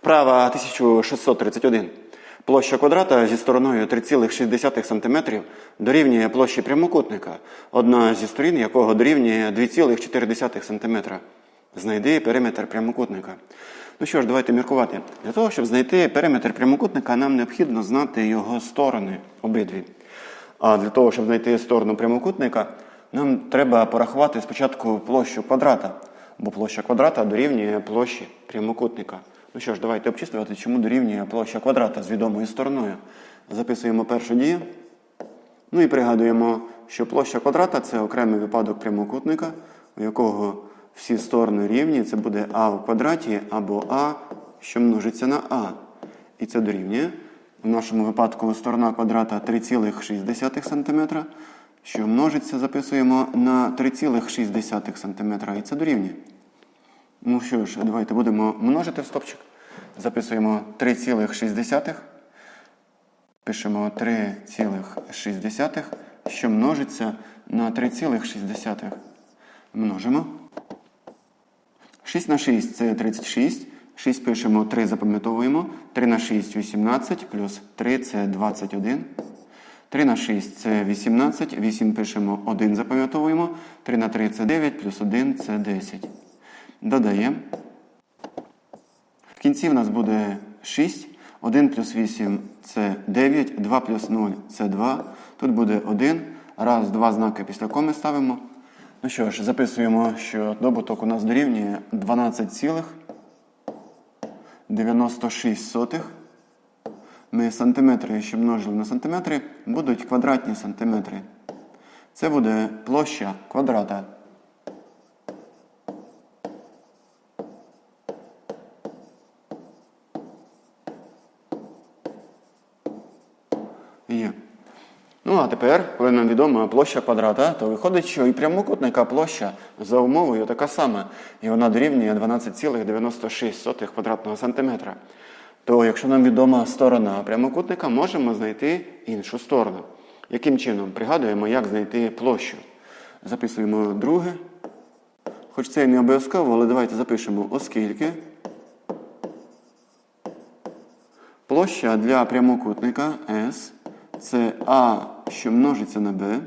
Вправа 1631. Площа квадрата зі стороною 3,6 см дорівнює площі прямокутника, одна зі сторін якого дорівнює 2,4 см. Знайди периметр прямокутника. Ну що ж, давайте міркувати. Для того, щоб знайти периметр прямокутника, нам необхідно знати його сторони обидві. А для того, щоб знайти сторону прямокутника, нам треба порахувати спочатку площу квадрата, бо площа квадрата дорівнює площі прямокутника. Ну що ж, давайте обчислювати, чому дорівнює площа квадрата з відомою стороною. Записуємо першу дію. Ну і пригадуємо, що площа квадрата це окремий випадок прямокутника, у якого всі сторони рівні. Це буде а в квадраті або а, що множиться на а. І це дорівнює. В нашому випадку сторона квадрата 3,6 см, що множиться, записуємо на 3,6 см. І це дорівнює. Ну що ж, давайте будемо множити в стопчик. Записуємо 3,6. Пишемо 3,6, що множиться на 3,6. Множимо. 6 на 6 це 36. 6 пишемо, 3 запам'ятовуємо. 3 на 6 18, плюс 3 це 21. 3 на 6 це 18. 8 пишемо, 1 запам'ятовуємо. 3 на 3 це 9, плюс 1 це 10. Додаємо. В кінці в нас буде 6. 1 плюс 8 це 9, 2 плюс 0 це 2. Тут буде 1. Раз, два знаки після коми ставимо. Ну що ж, записуємо, що добуток у нас дорівнює 12,96. Ми сантиметри, що множили на сантиметри, будуть квадратні сантиметри. Це буде площа квадрата. Є. Ну, а тепер, коли нам відома площа квадрата, то виходить, що і прямокутника площа за умовою така сама, і вона дорівнює 12,96 квадратного сантиметра. То якщо нам відома сторона прямокутника, можемо знайти іншу сторону. Яким чином? Пригадуємо, як знайти площу. Записуємо друге. Хоч це і не обов'язково, але давайте запишемо, оскільки площа для прямокутника S це А, що множиться на Б,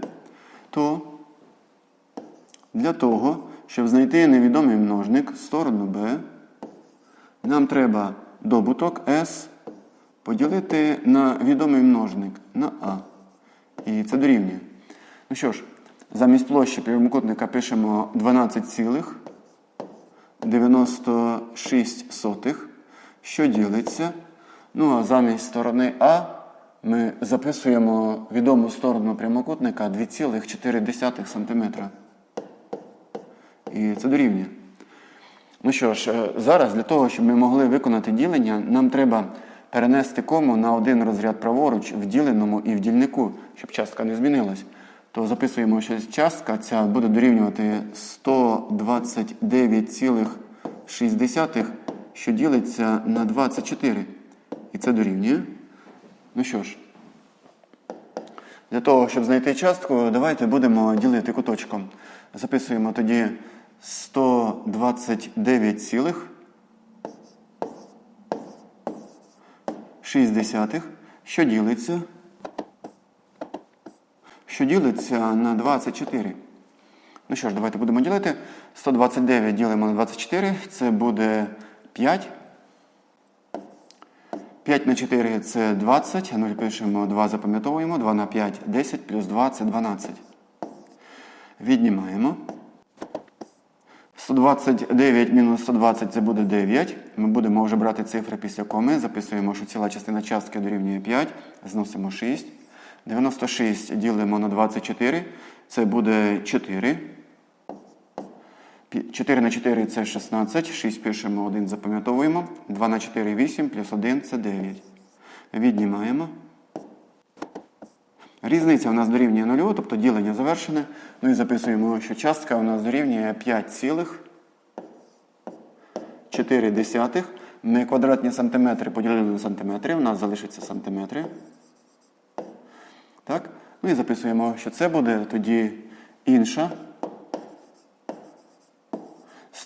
то для того, щоб знайти невідомий множник сторону Б, нам треба добуток S поділити на відомий множник на А. І це дорівнює. Ну що ж, замість площі прямокутника пишемо 12,96, що ділиться. Ну а замість сторони А ми записуємо відому сторону прямокутника 2,4 см. І це дорівнює. Ну що ж, е, зараз для того, щоб ми могли виконати ділення, нам треба перенести кому на один розряд праворуч в діленому і в дільнику, щоб частка не змінилась. То записуємо, що частка ця буде дорівнювати 129,6, що ділиться на 24. І це дорівнює. Ну що ж, для того, щоб знайти частку, давайте будемо ділити куточком. Записуємо тоді 129,6, що ділиться. Що ділиться на 24. Ну що ж, давайте будемо ділити. 129 ділимо на 24, це буде 5. 5 на 4 це 20. 0 пишемо 2, запам'ятовуємо. 2 на 5 10, плюс 2 це 12. Віднімаємо. 129 мінус 120 це буде 9. Ми будемо вже брати цифри після коми. Записуємо, що ціла частина частки дорівнює 5. Зносимо 6. 96 ділимо на 24. Це буде 4. 4 на 4 це 16, 6 пишемо, 1 запам'ятовуємо. 2 на 4 8, плюс 1 це 9. Віднімаємо. Різниця у нас дорівнює 0, тобто ділення завершене. Ну і записуємо, що частка у нас дорівнює 5,4. Ми квадратні сантиметри поділили на сантиметри, у нас залишиться сантиметри. Так? Ну і записуємо, що це буде тоді інша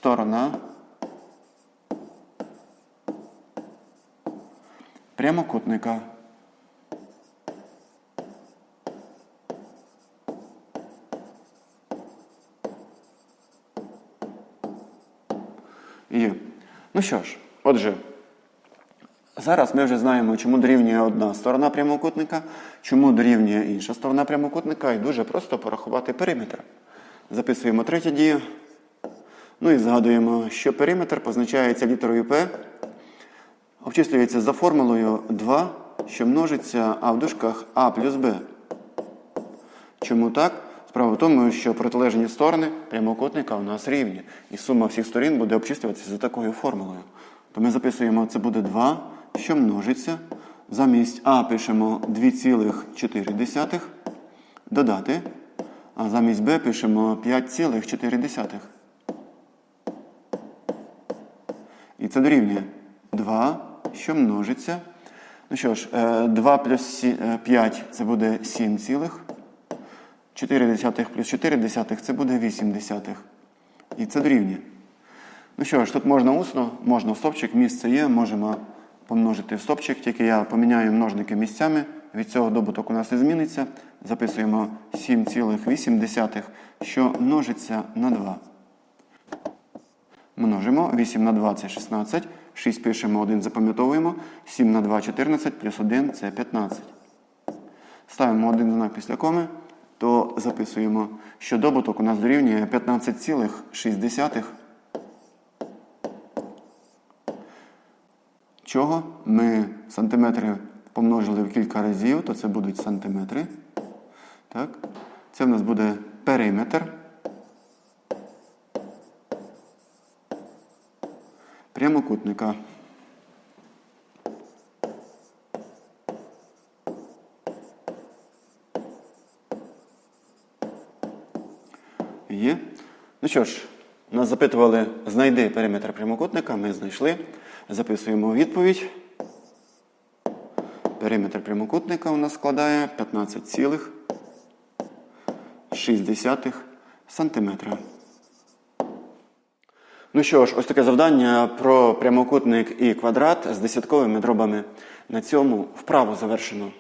сторона прямокутника. Є. Ну що ж, отже, зараз ми вже знаємо, чому дорівнює одна сторона прямокутника, чому дорівнює інша сторона прямокутника, і дуже просто порахувати периметр. Записуємо третю дію. Ну і згадуємо, що периметр позначається літерою P, обчислюється за формулою 2, що множиться А в дужках А плюс Б. Чому так? Справа в тому, що протилежні сторони прямокутника у нас рівні. І сума всіх сторін буде обчислюватися за такою формулою. То ми записуємо, це буде 2, що множиться. Замість А пишемо 2,4 додати. А замість Б пишемо 5,4. І це дорівнює 2, що множиться. Ну що ж, е, 2 плюс е, 5 це буде 7 цілих. 4 десятих плюс 4 десятих це буде 8 десятих. І це дорівнює. Ну що ж, тут можна усно, можна в стопчик, місце є, можемо помножити в стопчик, тільки я поміняю множники місцями. Від цього добуток у нас не зміниться. Записуємо 7,8, що множиться на 2. Множимо 8 на 2 це 16. 6 пишемо, 1 запам'ятовуємо. 7 на 2 14 плюс 1 це 15. Ставимо один знак після коми, то записуємо, що добуток у нас дорівнює 15,6. Чого ми сантиметри помножили в кілька разів, то це будуть сантиметри. Так? Це в нас буде периметр. Прямокутника. Є. Ну що ж, нас запитували, знайди периметр прямокутника, ми знайшли. Записуємо відповідь. Периметр прямокутника у нас складає 15,6 сантиметра. Ну що ж, ось таке завдання про прямокутник і квадрат з десятковими дробами. На цьому вправо завершено.